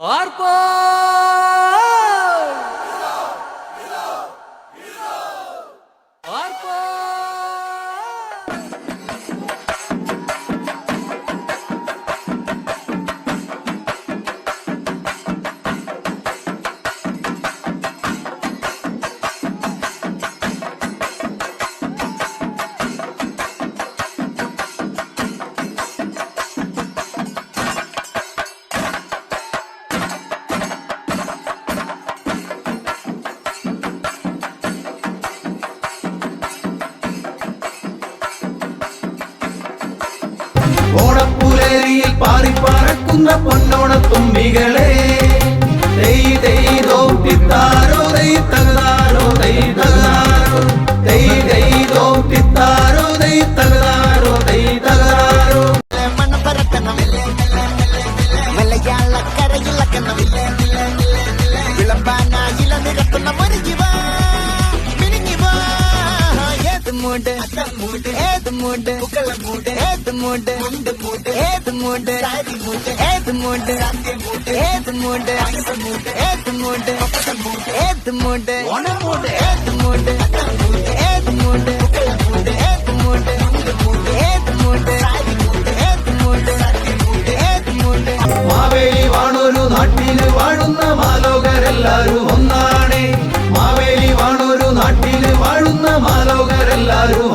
অর্পণ ഓണപ്പുലരിയിൽ പാറി പറക്കുന്ന പൊന്നോണ மூண்டு அத்தல் மூண்டு ஏது மூண்டு புக்கல மூண்டு ஏது மூண்டு முண்டு மூண்டு ஏது மூண்டு சாதி மூண்டு ஏது மூண்டு சந்தி மூண்டு ஏது மூண்டு அங்கச ಎಲ್ಲರೂ